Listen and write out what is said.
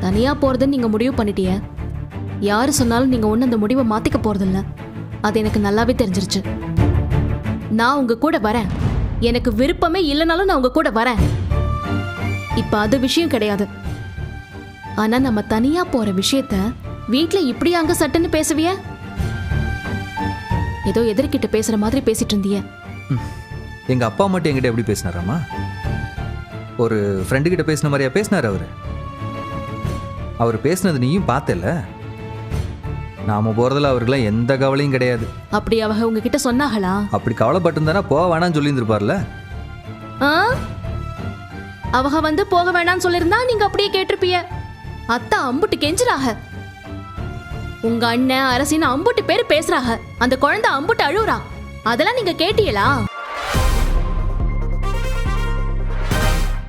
தனியா போறதுன்னு நீங்க முடிவு பண்ணிட்டிய. யாரு சொன்னாலும் நீங்க ஒண்ணு அந்த முடிவை மாற்றிக்க போகிறதில்ல அது எனக்கு நல்லாவே தெரிஞ்சிருச்சு. நான் உங்க கூட வரேன். எனக்கு விருப்பமே இல்லைனாலும் நான் உங்க கூட வரேன். இப்ப அது விஷயம் கிடையாது. ஆனா நம்ம தனியா போற விஷயத்த வீட்டில் இப்படி அங்க சட்டுன்னு பேசுவிய? ஏதோ எதிர்கிட்ட பேசுற மாதிரி பேசிட்டு இருந்திய. எங்கள் அப்பா மட்டும் என்கிட்ட எப்படி பேசினாராம்மா ஒரு ஃப்ரெண்டு கிட்ட பேசின மாதிரியா பேசினார் அவர்? அவர் பேசினது நீயும் பார்த்தல நாம போகிறதுல அவருக்கெல்லாம் எந்த கவலையும் கிடையாது. அப்படி அவங்க உங்ககிட்ட சொன்னாங்களா அப்படி கவலைப்பட்டிருந்தானா போக வேணாம்னு சொல்லியிருந்திருப்பார்ல? ஆ? அவக வந்து போக வேணாம்னு சொல்லிருந்தா நீங்க அப்படியே கேட்டிருப்பிய அத்தா அம்புட்டு கெஞ்சுறாக. உங்க அண்ணன் அரசின்னு அம்புட்டு பேர் பேசுறாக. அந்த குழந்தை அம்புட்டு அழுவுறா. அதெல்லாம் நீங்க கேட்டீங்களா?